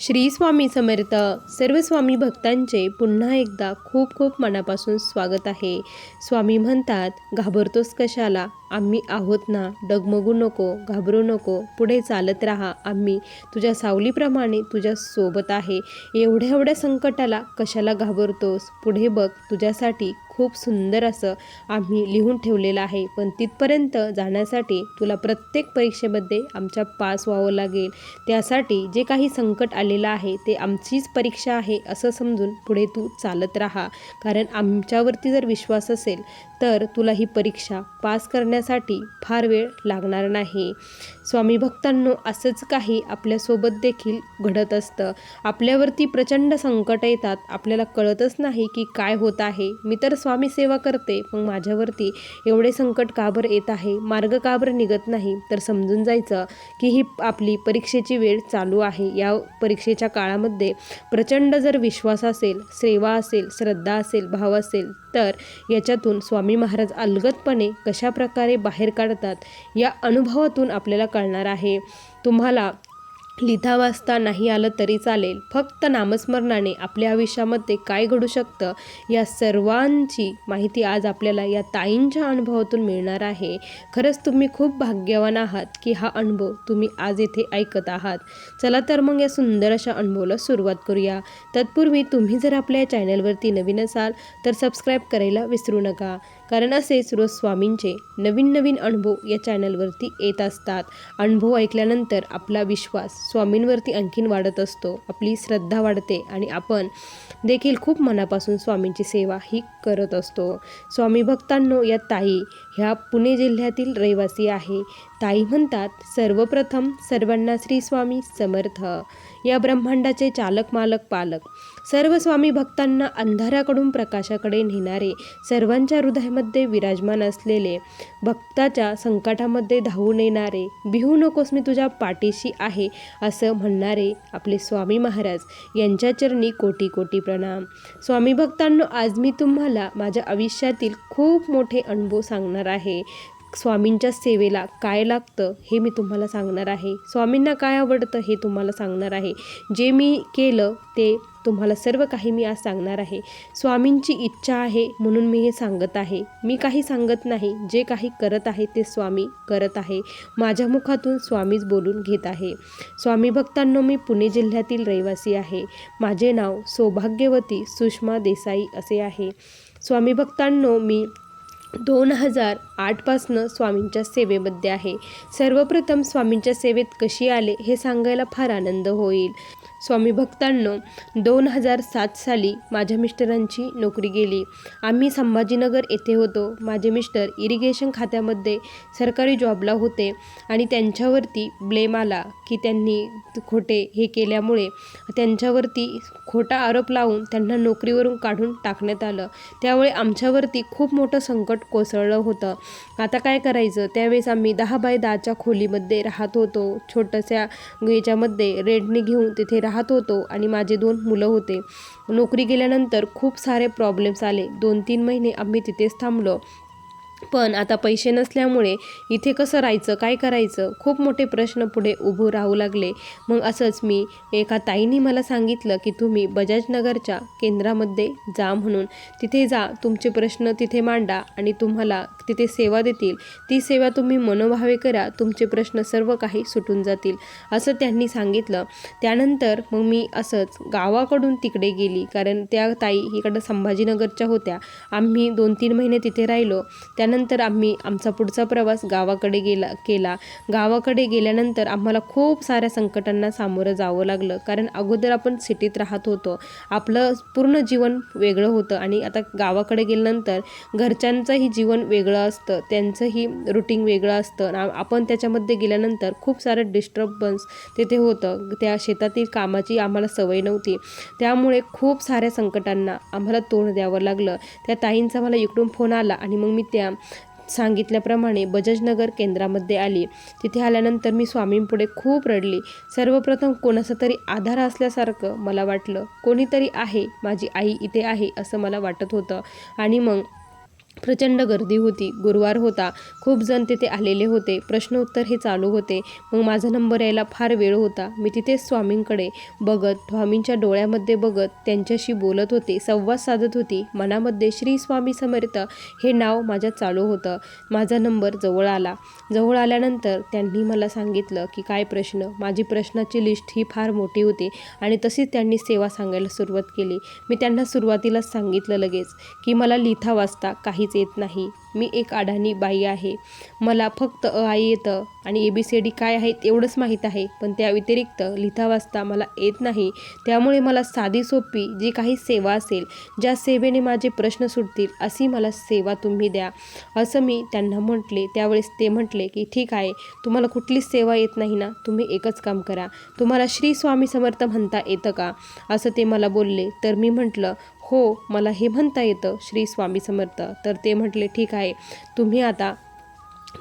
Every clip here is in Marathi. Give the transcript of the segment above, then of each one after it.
श्री स्वामी समर्थ सर्व स्वामी भक्तांचे पुन्हा एकदा खूप खूप मनापासून स्वागत आहे. स्वामी म्हणतात घाबरतोस कशाला? आम्ही आहोत ना. डगमगू नको घाबरू नको. पुढे चालत राहा. आम्ही तुझ्या सावलीप्रमाणे तुझ्या सोबत आहे. एवढ्या एवढ्या संकटाला कशाला घाबरतोस? पुढे बघ तुझ्यासाठी खूप सुंदर असं आम्ही लिहून ठेवलेलं आहे. पण तिथपर्यंत जाण्यासाठी तुला प्रत्येक परीक्षेमध्ये आमच्या पास व्हावं लागेल. त्यासाठी जे काही संकट आलेलं आहे ते आमचीच परीक्षा आहे असं समजून पुढे तू चालत राहा. कारण आमच्यावरती जर विश्वास असेल तर तुला ही परीक्षा पास करण्यासाठी फार वेळ लागणार नाही. स्वामी भक्तांनो असंच काही आपल्यासोबत देखील घडत असतं. आपल्यावरती प्रचंड संकट येतात. आपल्याला कळतच नाही की काय होत आहे. मी तर स्वामी सेवा करते पण माझ्यावरती एवढे संकट का बरं येत आहे? मार्ग का बरं निघत नाही? तर समजून जायचं की ही आपली परीक्षेची वेळ चालू आहे. या परीक्षेच्या काळामध्ये प्रचंड जर विश्वास असेल सेवा असेल श्रद्धा असेल भाव असेल तर याच्यातून स्वामी महाराज अलगदपणे कशाप्रकारे बाहेर काढतात या अनुभवातून आपल्याला कळणार आहे. तुम्हाला लिहिता वाचता नाही आलं तरी चालेल. फक्त नामस्मरणाने आपल्या आयुष्यामध्ये काय घडू शकतं या सर्वांची माहिती आज आपल्याला या ताईंच्या अनुभवातून मिळणार आहे. खरंच तुम्ही खूप भाग्यवान आहात की हा अनुभव तुम्ही आज येथे ऐकत आहात. चला तर मग या सुंदर अशा अनुभवाला सुरुवात करूया. तत्पूर्वी तुम्ही जर आपल्या या चॅनलवरती नवीन असाल तर सबस्क्राईब करायला विसरू नका. कारण असेच रोज स्वामींचे नवीन नवीन अनुभव या चॅनलवरती येत असतात. अनुभव ऐकल्यानंतर आपला विश्वास स्वामींवरती आणखीन वाढत असतो. आपली श्रद्धा वाढते आणि आपण देखील खूप मनापासून स्वामींची सेवा ही करत असतो. स्वामी भक्तांनो या ताई ह्या पुणे जिल्ह्यातील रहिवासी आहे. ताई म्हणतात सर्वप्रथम सर्वांना श्री स्वामी समर्थ. या ब्रह्मांडाचे चालक मालक पालक. सर्व स्वामी भक्तांना अंधाराकडून प्रकाशाकडे नेणारे सर्वांच्या हृदयामध्ये विराजमान असलेले भक्ताच्या संकटामध्ये धावून येणारे बिहू नकोस मी तुझ्या पाठीशी आहे असं म्हणणारे आपले स्वामी महाराज यांच्या चरणी कोटी कोटी प्रणाम. स्वामी भक्तांनो आज मी तुम्हाला माझ्या आयुष्यातील खूप मोठे अनुभव सांगणार आहे. स्वामींच्या सेवेला काय लागतं हे मी तुम्हाला सांगणार आहे. स्वामींना काय आवडतं हे तुम्हाला सांगणार आहे. जे मी केलं ते तुम्हाला सर्व काही मी आज सांगणार आहे. स्वामींची इच्छा आहे म्हणून मी हे सांगत आहे. मी काही सांगत नाही. जे काही करत आहे ते स्वामी करत आहे. माझ्या मुखातून स्वामीच बोलून घेत आहे. स्वामी भक्तांनो मी पुणे जिल्ह्यातील रहिवासी आहे. माझे नाव सौभाग्यवती सुषमा देसाई असे आहे. स्वामी भक्तांनो मी दोन हजार आठपासनं स्वामींच्या सेवेमध्ये आहे. सर्वप्रथम स्वामींच्या सेवेत कशी आले हे सांगायला फार आनंद होईल. स्वामी भक्तांनो दोन हजार सात साली माझ्या मिस्टरांची नोकरी गेली. आम्ही संभाजीनगर येथे होतो. माझे मिस्टर इरिगेशन खात्यामध्ये सरकारी जॉबला होते आणि त्यांच्यावरती ब्लेम आला की त्यांनी खोटे हे केल्यामुळे त्यांच्यावरती खोटा आरोप लावून त्यांना नोकरीवरून काढून टाकण्यात आलं. त्यामुळे आमच्यावरती खूप मोठं संकट कोसळलं होतं. आता काय करायचं? त्यावेळेस आम्ही दहा बाय दहाच्या खोलीमध्ये राहत होतो. छोट्याशा याच्यामध्ये रेंटने घेऊन तिथे राहत होतो आणि माझे दोन मुलं होते. नोकरी गेल्यानंतर खूप सारे प्रॉब्लेम्स आले. दोन तीन महिने आम्ही तिथेच थांबलो. पण आता पैसे नसल्यामुळे इथे कसं राहायचं काय करायचं? खूप मोठे प्रश्न पुढे उभं राहू लागले. मग असंच मी एका ताईने मला सांगितलं की तुम्ही बजाजनगरच्या केंद्रामध्ये जा म्हणून. तिथे जा तुमचे प्रश्न तिथे मांडा आणि तुम्हाला तिथे सेवा देतील. ती सेवा तुम्ही मनोभावे करा तुमचे प्रश्न सर्व काही सुटून जातील असं त्यांनी सांगितलं. त्यानंतर मग मी असंच गावाकडून तिकडे गेली कारण त्या ताई इकडं संभाजीनगरच्या होत्या. आम्ही दोन तीन महिने तिथे राहिलो. त्यानंतर आम्ही आमचा पुढचा प्रवास गावाकडे गेला केला. गावाकडे गेल्यानंतर आम्हाला खूप साऱ्या संकटांना सामोरं जावं लागलं. कारण अगोदर आपण सिटीत राहत होतो. आपलं पूर्ण जीवन वेगळं होतं आणि आता गावाकडे गेल्यानंतर घरच्यांचंही जीवन वेगळं असतं. त्यांचंही रुटीन वेगळं असतं. आपण त्याच्यामध्ये गेल्यानंतर खूप सारं डिस्टर्बन्स तिथे होतं. त्या शेतातील कामाची आम्हाला सवय नव्हती. त्यामुळे खूप साऱ्या संकटांना आम्हाला तोंड द्यावं लागलं. त्या ताईंचा मला इकडून फोन आला आणि मग मी त्या सांगितल्याप्रमाणे बजाजनगर केंद्रामध्ये आली. तिथे आल्यानंतर मी स्वामींपुढे खूप रडली. सर्वप्रथम कोणाचा तरी आधार असल्यासारखं मला वाटलं. कोणीतरी आहे माझी आई इथे आहे असं मला वाटत होतं. आणि मग प्रचंड गर्दी होती. गुरुवार होता. खूप जण तिथे आलेले होते. प्रश्नोत्तर हे चालू होते. मग माझा नंबर यायला फार वेळ होता. मी तिथेच स्वामींकडे बघत स्वामींच्या डोळ्यामध्ये बघत त्यांच्याशी बोलत होते संवाद साधत होती. मनामध्ये श्री स्वामी समर्थ हे नाव माझ्या चालू होतं. माझा नंबर जवळ आला. जवळ आल्यानंतर त्यांनी मला सांगितलं की काय प्रश्न? माझी प्रश्नाची लिस्ट ही फार मोठी होती आणि तशीच त्यांनी सेवा सांगायला सुरुवात केली. मी त्यांना सुरुवातीलाच सांगितलं लगेच की मला लिहिता वाचता काही काहीच येत नाही. मी एक अडाणी बाई आहे. मला फक्त अ आई येतं. आणि ए बी सी डी काय आहे एवढंच माहीत आहे. पण त्या व्यतिरिक्त लिहिता वाचता मला येत नाही. त्यामुळे मला साधी सोपी जी काही सेवा असेल ज्या सेवेने माझे प्रश्न सुटतील अशी मला सेवा तुम्ही द्या. असं मी त्यांना म्हटले. त्यावेळेस ते म्हटले की ठीक आहे. तुम्हाला कुठलीच सेवा येत नाही ना. तुम्ही एकच काम करा. तुम्हाला श्री स्वामी समर्थ म्हणता येतं का? असं ते मला बोलले. तर मी म्हटलं हो मला हे म्हणता येतं श्री स्वामी समर्थ. तर ते म्हटले ठीक आहे. तुम्ही आता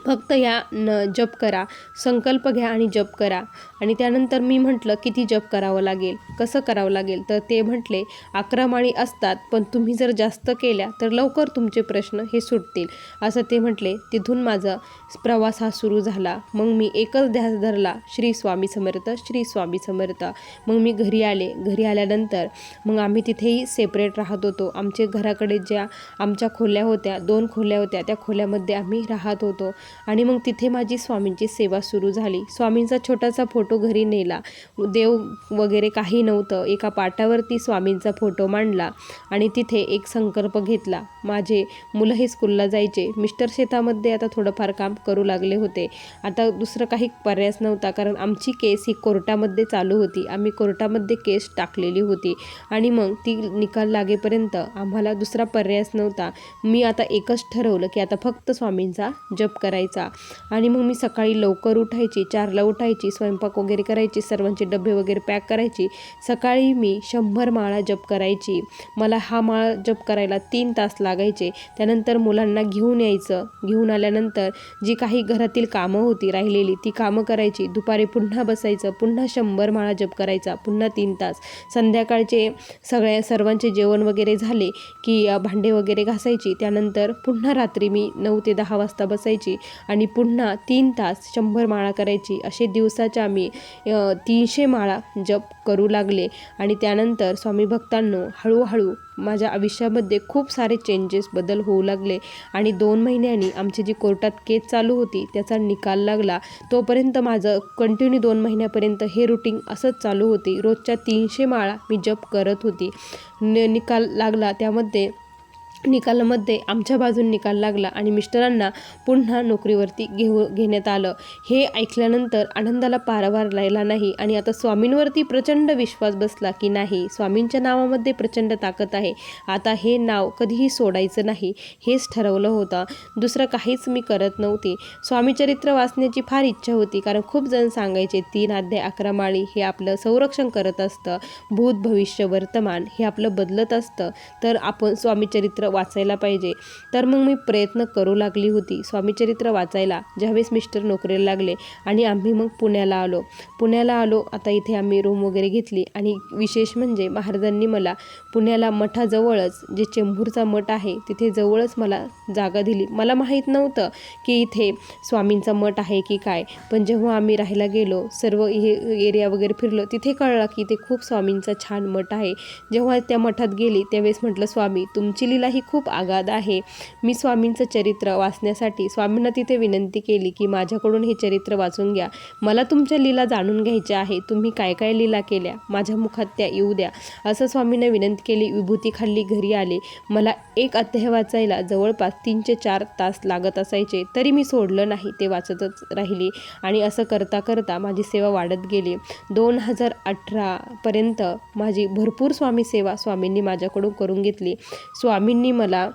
फक्त या न जप करा. संकल्प घ्या आणि जप करा. आणि त्यानंतर मी म्हटलं किती जप करावं लागेल? कसं करावं लागेल? तर ते म्हटले अकरा माळी असतात पण तुम्ही जर जास्त केल्या तर लवकर तुमचे प्रश्न हे सुटतील. असं ते म्हटले. तिथून माझा प्रवास हा सुरू झाला. मग मी एकच ध्यास धरला श्री स्वामी समर्थ श्री स्वामी समर्थ. मग मी घरी आले. घरी आल्यानंतर मग आम्ही तिथेही सेपरेट राहत होतो. आमच्या घराकडे ज्या आमच्या खोल्या होत्या दोन खोल्या होत्या त्या खोल्यामध्ये आम्ही राहत होतो. आणि मग तिथे माझी स्वामींची सेवा सुरू झाली. स्वामींचा छोटासा फोटो घरी नेला. देव वगैरे काही नव्हतं. एका पाटावरती स्वामींचा फोटो मांडला आणि तिथे एक संकल्प घेतला. माझे मुलं हे स्कूलला जायचे. मिस्टर शेतामध्ये आता थोडंफार काम करू लागले होते. आता दुसरं काही पर्यायच नव्हता कारण आमची केस ही कोर्टामध्ये चालू होती. आम्ही कोर्टामध्ये केस टाकलेली होती. आणि मग ती निकाल लागेपर्यंत आम्हाला दुसरा पर्यायच नव्हता. मी आता एकच ठरवलं की आता फक्त स्वामींचा जप करायचा. आणि मग मी सकाळी लवकर उठायची चारला उठायची स्वयंपाक वगैरे करायची सर्वांचे डबे वगैरे पॅक करायची. सकाळी मी शंभर माळा जप करायची. मला हा माळा जप करायला तीन तास लागायचे. त्यानंतर मुलांना घेऊन यायचं. घेऊन आल्यानंतर जी काही घरातील कामं होती राहिलेली ती कामं करायची. दुपारी पुन्हा बसायचं पुन्हा शंभर माळा जप करायचा पुन्हा तीन तास. संध्याकाळचे सगळ्या सर्वांचे जेवण वगैरे झाले की भांडे वगैरे घासायची. त्यानंतर पुन्हा रात्री मी नऊ ते दहा वाजता बसायची. आणि पुन्हा तीन तास शंभर माळा करायची. असे दिवसाच्या मी तीनशे माळा जप करू लागले. आणि त्यानंतर स्वामी भक्तांनो हळूहळू माझ्या आयुष्यामध्ये खूप सारे चेंजेस बदल होऊ लागले. आणि दोन महिन्यांनी आमची जी कोर्टात केस चालू होती त्याचा निकाल लागला. तोपर्यंत माझं कंटिन्यू दोन महिन्यापर्यंत हे रुटीन असंच चालू होती. रोजच्या तीनशे माळा मी जप करत होती. न निकाल लागला. त्यामध्ये निकालामध्ये आमच्या बाजून निकाल लागला आणि मिस्टरांना पुन्हा नोकरीवरती घेऊ घेण्यात आलं. हे ऐकल्यानंतर आनंदाला पारावार राहिला नाही आणि आता स्वामींवरती प्रचंड विश्वास बसला की नाही स्वामींच्या नावामध्ये प्रचंड ताकद आहे. आता हे नाव कधीही सोडायचं नाही हेच ठरवलं होतं. दुसरं काहीच मी करत नव्हती. स्वामीचरित्र वाचण्याची फार इच्छा होती कारण खूप जण सांगायचे तीन अध्याय अकरा माळी हे आपलं संरक्षण करत असतं. भूत भविष्य वर्तमान हे आपलं बदलत असतं. तर आपण स्वामीचरित्र वाचायला पाहिजे. तर मग मी प्रयत्न करू लागली होती. स्वामीचरित्र वाचायला. ज्यावेळेस मिस्टर नोकरीला लागले आणि आम्ही मग पुण्याला आलो. पुण्याला आलो. आता इथे आम्ही रूम वगैरे घेतली. आणि विशेष म्हणजे महाराजांनी मला पुण्याला मठाजवळच जे चेंबूरचा मठ आहे तिथे जवळच मला जागा दिली. मला माहीत नव्हतं की इथे स्वामींचा मठ आहे की काय. पण जेव्हा आम्ही राहायला गेलो सर्व हे एरिया वगैरे फिरलो तिथे कळलं की इथे खूप स्वामींचा छान मठ आहे. जेव्हा त्या मठात गेली त्यावेळेस म्हटलं स्वामी तुमची लीला ही खूप आगाध आहे. मी स्वामींचं चरित्र वाचण्यासाठी स्वामींना तिथे विनंती केली की माझ्याकडून हे चरित्र वाचून घ्या. मला तुमच्या लीला जाणून घ्यायच्या आहे. तुम्ही काय काय लीला केल्या? माझ्या मुखात त्या येऊ द्या. असं स्वामींना विनंती केली. विभूती खाल्ली घरी आले. मला एक अध्याय वाचायला जवळपास तीन ते चार तास लागत असायचे. तरी मी सोडलं नाही. ते वाचतच राहिले. आणि असं करता करता माझी सेवा वाढत गेली. दोन हजार अठरापर्यंत माझी भरपूर स्वामी सेवा स्वामींनी माझ्याकडून करून घेतली. स्वामींनी मला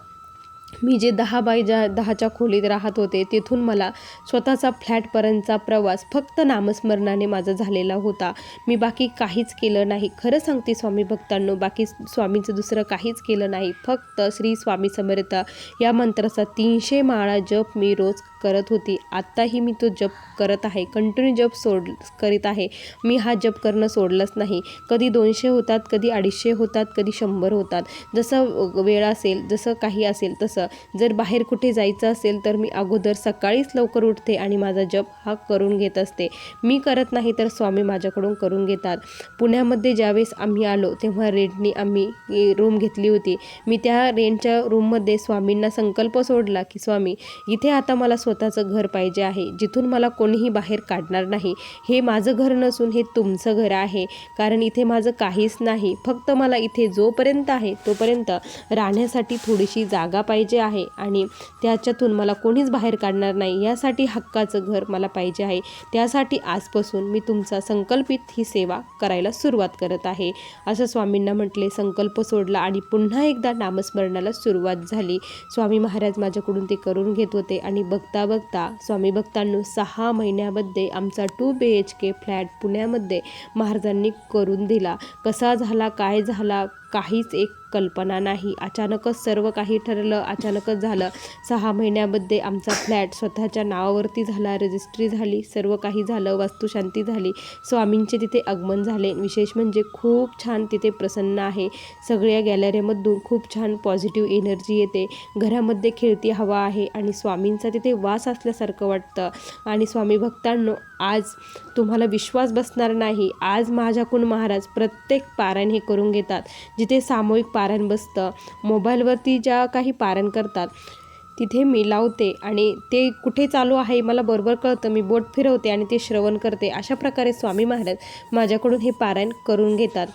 मी जे दहा बाय ज्या दहाच्या खोलीत राहत होते तिथून मला स्वतःचा फ्लॅटपर्यंतचा प्रवास फक्त नामस्मरणाने माझा झालेला होता. मी बाकी काहीच केलं नाही. खरं सांगते स्वामी भक्तांनो बाकी स्वामींचं दुसरं काहीच केलं नाही. फक्त श्री स्वामी समर्थ या मंत्राचा तीनशे माळा जप मी रोज करत होती. आत्ताही मी तो जप करत आहे. कंटिन्यू जप सोड करीत आहे. मी हा जप करणं सोडलंच नाही. कधी दोनशे होतात कधी अडीचशे होतात कधी शंभर होतात. जसं वेळ असेल जसं काही असेल तसं. जर बाहेर कुठे जायचं असेल तर मी अगोदर सकाळीच लवकर उठते आणि माझा जप हा करून घेत असते. मी करत नाही तर स्वामी माझ्याकडून करून घेतात. पुण्यामध्ये ज्यावेळेस आम्ही आलो तेव्हा रेंटनी आम्ही रूम घेतली होती. मी त्या रेंटच्या रूममध्ये स्वामींना संकल्प सोडला की स्वामी इथे आता मला स्वतःचं घर पाहिजे आहे. जिथून मला कोणीही बाहेर काढणार नाही. हे माझं घर नसून हे तुमचं घर आहे. कारण इथे माझं काहीच नाही. फक्त मला इथे जोपर्यंत आहे तोपर्यंत राहण्यासाठी थोडीशी जागा पाहिजे आहे. आणि त्याच्यातून मला कोणीच बाहेर काढणार नाही. यासाठी हक्काचं घर मला पाहिजे आहे. त्यासाठी आजपासून मी तुमचा संकल्पित ही सेवा करायला सुरुवात करत आहे. असं स्वामींना म्हटले संकल्प सोडला आणि पुन्हा एकदा नामस्मरणाला सुरुवात झाली. स्वामी महाराज माझ्याकडून ते करून घेत होते आणि बघता बघता बघता स्वामी भक्तांनो सहा महिन्यामध्ये आमचा two B H K flat पुण्यामध्ये महाराजांनी करून दिला. कसा झाला काय झाला काहीच एक कल्पना नाही. अचानकच सर्व काही ठरलं. अचानकच झालं. सहा महिन्यामध्ये आमचा फ्लॅट स्वतःच्या नावावरती झाला. रजिस्ट्री झाली. सर्व काही झालं. वास्तुशांती झाली. स्वामींचे तिथे आगमन झाले. विशेष म्हणजे खूप छान तिथे प्रसन्न आहे. सगळ्या गॅलरीमधून खूप छान पॉझिटिव्ह एनर्जी येते. घरामध्ये खेळती हवा आहे आणि स्वामींचा तिथे वास असल्यासारखं वाटतं. आणि स्वामी भक्तांनो आज तुम्हाला विश्वास बसणार नाही. आज माझ्याकून महाराज प्रत्येक पारायण हे करून घेतात. जिथे सामूहिक पारायण बसतं मोबाईलवरती ज्या काही पारायण करतात तिथे मी लावते आणि ते कुठे चालू आहे मला बरोबर कळतं. मी बोट फिरवते आणि ते श्रवण करते. अशा प्रकारे स्वामी महाराज माझ्याकडून हे पारायण करून घेतात.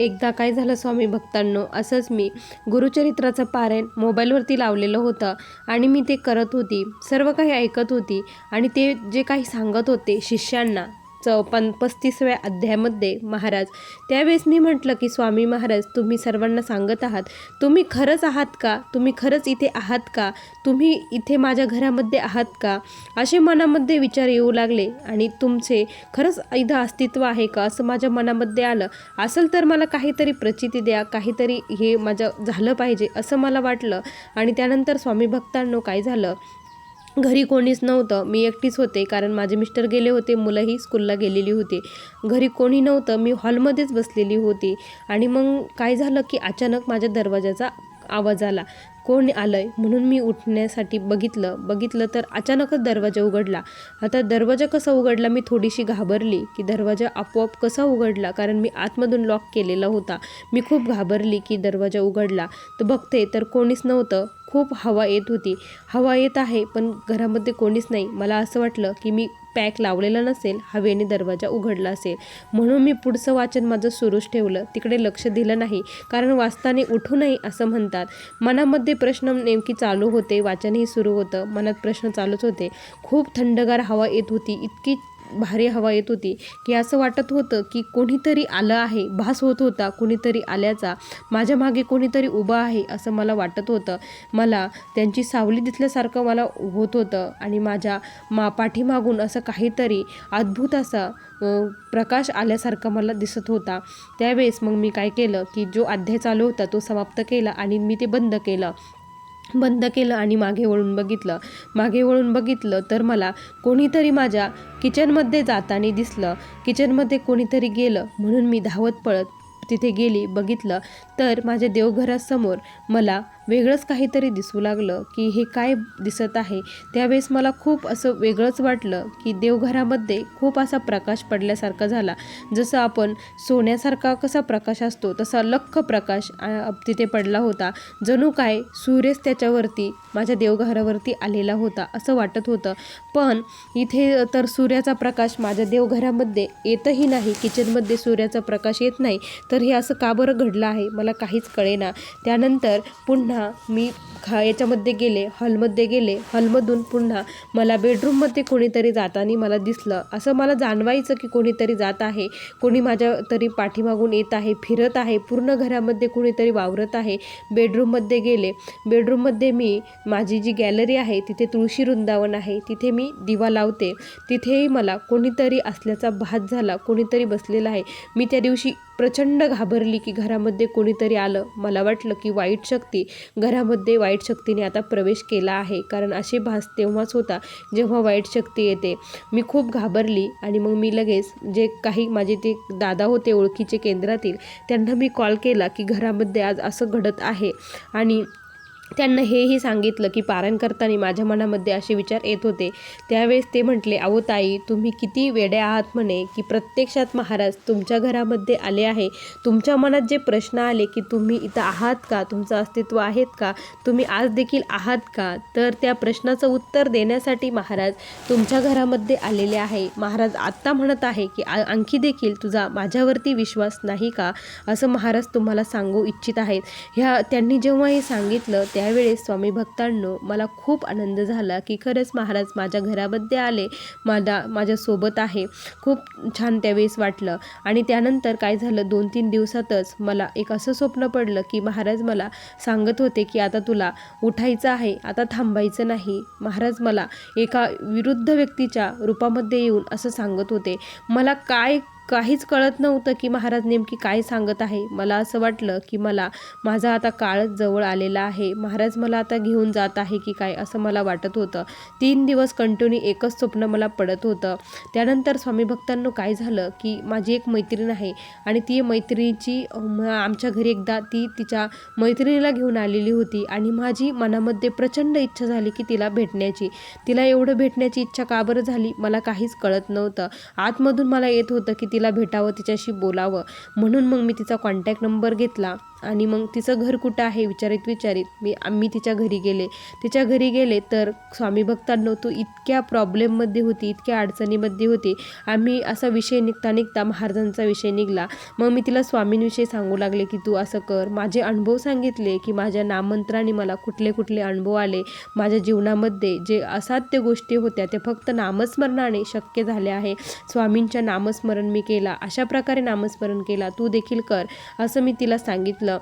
एकदा काय झालं स्वामी भक्तांनो? असंच मी गुरुचरित्राचं पारायण मोबाईलवरती लावलेलं होतं आणि मी ते करत होती. सर्व काही ऐकत होती आणि ते जे काही सांगत होते शिष्यांना चौपन पन पस्तीसव्या अध्यायामध्ये महाराज त्यावेळेस मी म्हटलं की स्वामी महाराज तुम्ही सर्वांना सांगत आहात. तुम्ही खरंच आहात का? तुम्ही खरंच इथे आहात का? तुम्ही इथे माझ्या घरामध्ये आहात का? असे मनामध्ये विचार येऊ लागले. आणि तुमचे खरंच इथं अस्तित्व आहे का? असं माझ्या मनामध्ये आलं. असेल तर मला काहीतरी प्रचिती द्या. काहीतरी हे माझं झालं पाहिजे. असं मला वाटलं. आणि त्यानंतर स्वामी भक्तांनो काय झालं? घरी कोणीच नव्हतं. मी एकटीच होते कारण माझे मिस्टर गेले होते मुलंही स्कूलला गेलेली होती. घरी कोणी नव्हतं मी हॉलमध्येच बसलेली होती. आणि मग काय झालं की अचानक माझ्या दरवाजाचा आवाज आला. कोण आलं आहे म्हणून मी उठण्यासाठी बघितलं. बघितलं तर अचानकच दरवाजा उघडला. आता दरवाजा कसा उघडला मी थोडीशी घाबरली की दरवाजा आपोआप कसा उघडला कारण मी आतमधून लॉक केलेला होता. मी खूप घाबरली की दरवाजा उघडला. तर बघते तर कोणीच नव्हतं. खूप हवा येत होती. हवा येत आहे पण घरामध्ये कोणीच नाही. मला असं वाटलं की मी पॅक लावलेला नसेल हवेने दरवाजा उघडला असेल. म्हणून मी पुढचं वाचन माझं सुरूच ठेवलं. तिकडे लक्ष दिलं नाही कारण वाचताना उठू नये असं म्हणतात. मनामध्ये प्रश्न नेमकी चालू होते वाचनही सुरू होतं. मनात प्रश्न चालूच होते. खूप थंडगार हवा येत होती. इतकी भारी हवा येत होती की असं वाटत होतं की कोणीतरी आलं आहे भास होत होता कोणीतरी आल्याचा माझ्या मागे कोणीतरी उभं आहे असं मला वाटत होतं. मला त्यांची सावली दिसल्यासारखं मला होत होतं आणि माझ्या मा पाठीमागून असं काहीतरी अद्भुत असा प्रकाश आल्यासारखा मला दिसत होता. त्यावेळेस मग मी काय केलं की जो अध्याय चालू होता तो समाप्त केला आणि मी ते बंद केलं. बंद केलं आणि मागे वळून बघितलं. मागे वळून बघितलं तर मला कोणीतरी माझ्या किचनमध्ये जाताना दिसलं. किचनमध्ये कोणीतरी गेलं म्हणून मी धावत पळत तिथे गेली बघितलं. तर माझ्या देवघरासमोर मला वेगळंच काहीतरी दिसू लागलं की हे काय दिसत आहे. त्यावेळेस मला खूप असं वेगळंच वाटलं की देवघरामध्ये खूप असा प्रकाश पडल्यासारखा झाला. जसं आपण सोन्यासारखा कसा प्रकाश असतो तसा लख्ख प्रकाश तिथे पडला होता. जणू काय सूर्यच त्याच्यावरती माझ्या देवघरावरती आलेला होता असं वाटत होतं. पण इथे तर सूर्याचा प्रकाश माझ्या देवघरामध्ये येतही नाही किचनमध्ये सूर्याचा प्रकाश येत नाही. तर हे असं का बरं घडलं आहे? मला मला काहीच कळेना. त्यानंतर पुन्हा मी खा याच्यामध्ये गेले हॉलमध्ये गेले. हॉलमधून पुन्हा मला बेडरूममध्ये कोणीतरी जाताना मला दिसलं. असं मला जाणवायचं की कोणीतरी जात आहे. कोणी माझ्या तरी पाठीमागून येत आहे फिरत आहे पूर्ण घरामध्ये कोणीतरी वावरत आहे. बेडरूममध्ये गेले. बेडरूममध्ये मी माझी जी गॅलरी आहे तिथे तुळशी वृंदावन आहे. तिथे मी दिवा लावते. तिथेही मला कोणीतरी असल्याचा भास झाला. कोणीतरी बसलेला आहे. मी त्या दिवशी प्रचंड घाबरली की घरामध्ये कोणीतरी आलं. मला वाटलं की वाईट शक्ती. घरामध्ये वाईट शक्तीने आता प्रवेश केला आहे. कारण असे भास तेव्हाच होता जेव्हा वाईट शक्ती येते. मी खूप घाबरली आणि मग मी लगेच जे काही माझे ते दादा होते ओळखीचे केंद्रातील त्यांना मी कॉल केला की घरामध्ये आज असं घडत आहे. आणि त्यांना हेही सांगितलं की पारण करताना माझ्या मनामध्ये असे विचार येत होते. त्यावेळेस ते म्हटले अहो ताई तुम्ही किती वेडे आहात म्हणे की प्रत्यक्षात महाराज तुमच्या घरामध्ये आले आहे. तुमच्या मनात जे प्रश्न आले की तुम्ही इथं आहात का? तुमचं अस्तित्व आहेत का? तुम्ही आज देखील आहात का? तर त्या प्रश्नाचं उत्तर देण्यासाठी महाराज तुमच्या घरामध्ये आलेले आहे. महाराज आत्ता म्हणत आहे की आणखी देखील तुझा माझ्यावरती विश्वास नाही का? असं महाराज तुम्हाला सांगू इच्छित आहेत. ह्या त्यांनी जेव्हा हे सांगितलं त्यावेळेस स्वामी भक्तांनो मला खूप आनंद झाला की खरंच महाराज माझ्या घरामध्ये आले माझा माझ्यासोबत आहे. खूप छान त्यावेळेस वाटलं. आणि त्यानंतर काय झालं दोन तीन दिवसातच मला एक असं स्वप्न पडलं की महाराज मला सांगत होते की आता तुला उठायचं आहे आता थांबायचं नाही. महाराज मला एका विरुद्ध व्यक्तीच्या रूपामध्ये येऊन असं सांगत होते. मला काय काहीच कळत नव्हतं की महाराज नेमकी काय सांगत आहे. मला असं वाटलं की मला माझा आता काळच जवळ आलेला आहे. महाराज मला आता घेऊन जात आहे की काय असं मला वाटत होतं. तीन दिवस कंटिन्यू एकच स्वप्न मला पडत होतं. त्यानंतर स्वामी भक्तांनो काय झालं की माझी एक मैत्रीण आहे आणि ती मैत्रिणीची आमच्या घरी एकदा ती तिच्या मैत्रिणीला घेऊन आलेली होती आणि माझी मनामध्ये प्रचंड इच्छा झाली की तिला भेटण्याची. तिला एवढं भेटण्याची इच्छा का बरं झाली? मला काहीच कळत नव्हतं. आतमधून मला येत होतं की तिला भेटावं तिच्याशी बोलावं. म्हणून मग मी तिचा कॉन्टॅक्ट नंबर घेतला. आणि मग तिचं घर कुठं आहे? विचारित विचारित मी आम्ही तिच्या घरी गेले. तिच्या घरी गेले तर स्वामी भक्तांनो तू इतक्या प्रॉब्लेममध्ये होती इतक्या अडचणीमध्ये होती. आम्ही असा विषय निघता निघता महाराजांचा विषय निघला. मग मी तिला स्वामींविषयी सांगू लागले की तू असं कर. माझे अनुभव सांगितले की माझ्या नामंत्राने मला कुठले कुठले अनुभव आले माझ्या जीवनामध्ये. जे असाध्य गोष्टी होत्या ते फक्त नामस्मरणाने शक्य झाले आहे. स्वामींच्या नामस्मरण मी केला. अशा प्रकारे नामस्मरण केला. तू देखील कर. असं मी तिला सांगितलं.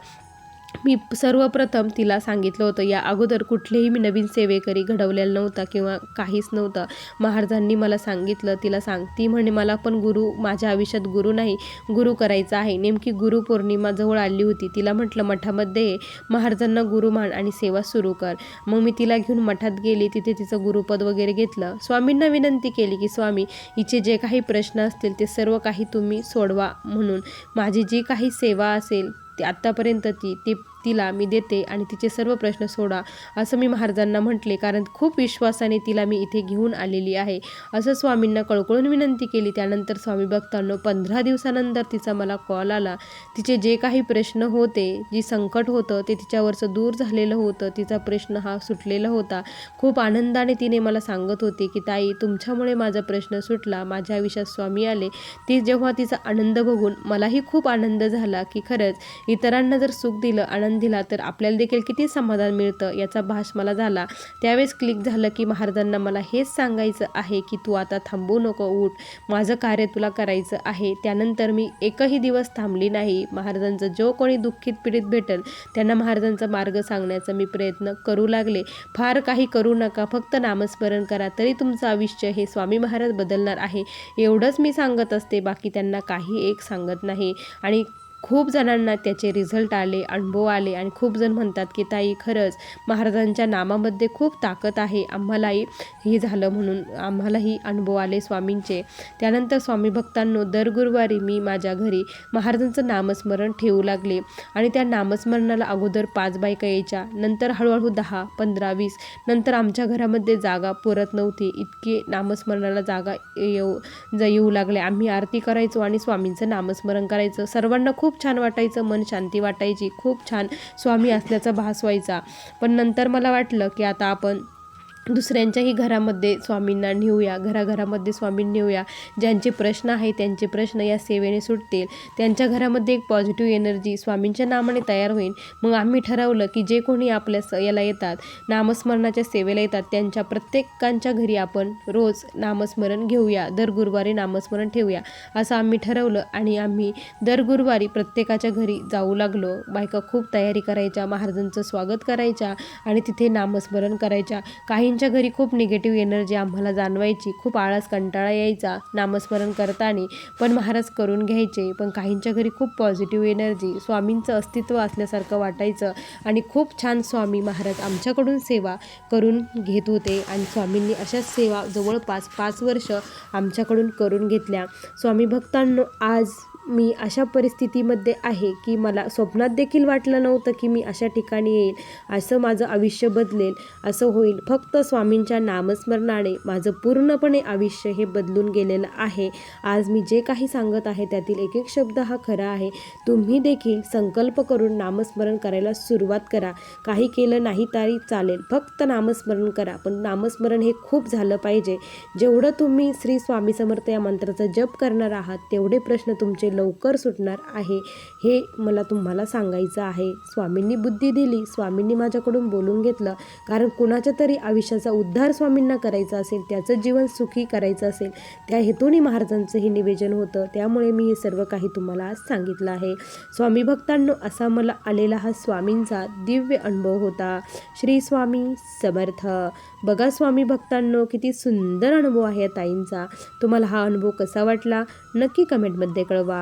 मी सर्वप्रथम तिला सांगितलं होतं या अगोदर कुठलेही मी नवीन सेवेकरी घडवलेला नव्हता किंवा काहीच नव्हतं. महाराजांनी मला सांगितलं तिला सांग ती म्हणे मला पण गुरु माझ्या आयुष्यात गुरु नाही गुरु करायचा आहे. नेमकी गुरु पौर्णिमा जवळ आली होती. तिला म्हटलं मठामध्ये महाराजांना गुरु मान आणि सेवा सुरू कर. मग मी तिला घेऊन मठात गेली. तिथे तिचं गुरुपद वगैरे घेतलं. स्वामींना विनंती केली की स्वामी हिचे जे काही प्रश्न असतील ते सर्व काही तुम्ही सोडवा म्हणून. माझी जी काही सेवा असेल ती आत्तापर्यंत ती ती तिला मी देते आणि तिचे सर्व प्रश्न सोडा असं मी महाराजांना म्हटले. कारण खूप विश्वासाने तिला मी इथे घेऊन आलेली आहे. असं स्वामींना कळकळून विनंती केली. त्यानंतर स्वामी भक्तांनो पंधरा दिवसानंतर तिचा मला कॉल आला. तिचे जे काही प्रश्न होते जी संकट होतं ते तिच्यावरचं दूर झालेलं होतं. तिचा प्रश्न हा सुटलेला होता. खूप आनंदाने तिने मला सांगत होती की ताई तुमच्यामुळे माझा प्रश्न सुटला. माझ्या आयुष्यात स्वामी आले. ती जेव्हा तिचा आनंद बघून मलाही खूप आनंद झाला की खरंच इतरांना जर सुख दिलं आनंद दिला तर आपल्याला देखील किती समाधान मिळतं याचा भास मला झाला. त्यावेळेस क्लिक झालं की महाराजांना मला हेच सांगायचं आहे की तू आता थांबू नको उठ. माझं कार्य तुला करायचं आहे. त्यानंतर मी एकही दिवस थांबली नाही. महाराजांचं जो कोणी दुःखित पीडित भेटेल त्यांना महाराजांचा मार्ग सांगण्याचा मी प्रयत्न करू लागले. फार काही करू नका फक्त नामस्मरण करा तरी तुमचं आयुष्य हे स्वामी महाराज बदलणार आहे. एवढंच मी सांगत असते बाकी त्यांना काही एक सांगत नाही. आणि खूप जणांना त्याचे रिझल्ट आले अनुभव आले आणि खूप जण म्हणतात की ताई खरंच महाराजांच्या नामामध्ये खूप ताकद आहे. आम्हालाही हे झालं म्हणून आम्हालाही अनुभव आले स्वामींचे. त्यानंतर स्वामी भक्तांनो दर गुरुवारी मी माझ्या घरी महाराजांचं नामस्मरण ठेवू लागले आणि त्या नामस्मरणाला अगोदर पाच बायका यायच्या. नंतर हळूहळू दहा पंधरा वीस. नंतर आमच्या घरामध्ये जागा पुरत नव्हती. इतके नामस्मरणाला जागा येऊ येऊ लागले. आम्ही आरती करायचो आणि स्वामींचं नामस्मरण करायचं. सर्वांना खूप खूप छान वाटायचं मन शांती वाटायची. खूप छान स्वामी असल्याचा भास व्हायचा. पण नंतर मला वाटलं की आता आपण दुसऱ्यांच्याही घरामध्ये स्वामींना नेऊया घराघरामध्ये स्वामींना नेऊया. ज्यांचे प्रश्न आहे त्यांचे प्रश्न या सेवेने सुटतील. त्यांच्या घरामध्ये एक पॉझिटिव्ह एनर्जी स्वामींच्या नामाने तयार होईल. मग आम्ही ठरवलं की जे कोणी आपल्या स याला येतात नामस्मरणाच्या सेवेला येतात त्यांच्या प्रत्येकांच्या घरी आपण रोज नामस्मरण घेऊया. दर गुरुवारी नामस्मरण ठेवूया. असं आम्ही ठरवलं आणि आम्ही दर गुरुवारी प्रत्येकाच्या घरी जाऊ लागलो. बायका खूप तयारी करायच्या महाराजांचं स्वागत करायच्या आणि तिथे नामस्मरण करायच्या. काही काहींच्या घरी खूप निगेटिव्ह एनर्जी आम्हाला जाणवायची. खूप आळस कंटाळा यायचा नामस्मरण करताना. पण महाराज करून घ्यायचे. पण काहींच्या घरी खूप पॉझिटिव्ह एनर्जी स्वामींचं अस्तित्व असल्यासारखं वाटायचं. आणि खूप छान स्वामी महाराज आमच्याकडून सेवा करून घेत होते. आणि स्वामींनी अशाच सेवा जवळपास पाच वर्ष आमच्याकडून करून घेतल्या. स्वामी भक्तांनो आज मी अशा परिस्थितीमध्ये आहे की मला स्वप्नात देखील वाटलं नव्हतं की मी अशा ठिकाणी येईल असं माझं आयुष्य बदलेल असं होईल. फक्त स्वामींच्या नामस्मरणाने माझं पूर्णपणे आयुष्य हे बदलून गेलेलं आहे. आज मी जे काही सांगत आहे त्यातील एक एक शब्द हा खरा आहे. तुम्ही देखील संकल्प करून नामस्मरण करायला सुरुवात करा. काही केलं नाही तरी चालेल. फक्त नामस्मरण करा. पण नामस्मरण हे खूप झालं पाहिजे. जेवढं तुम्ही श्री स्वामी समर्थ या मंत्राचा जप करणार आहात तेवढे प्रश्न तुमचे लवकर सुटणार आहे हे मला तुम्हाला सांगायचं आहे. स्वामींनी बुद्धी दिली स्वामींनी माझ्याकडून बोलून घेतलं. कारण कुणाच्या तरी आयुष्याचा उद्धार स्वामींना करायचा असेल त्याचं जीवन सुखी करायचं असेल त्या हेतूने महाराजांचं हे निवेदन होतं. त्यामुळे मी हे सर्व काही तुम्हाला आज सांगितलं आहे. स्वामी भक्तांनो असा मला आलेला हा स्वामींचा दिव्य अनुभव होता. श्री स्वामी समर्थ. बघा स्वामी भक्तांनो किती सुंदर अनुभव आहे ताईंचा. तुम्हाला हा अनुभव कसा वाटला? नक्की कमेंटमध्ये कळवा.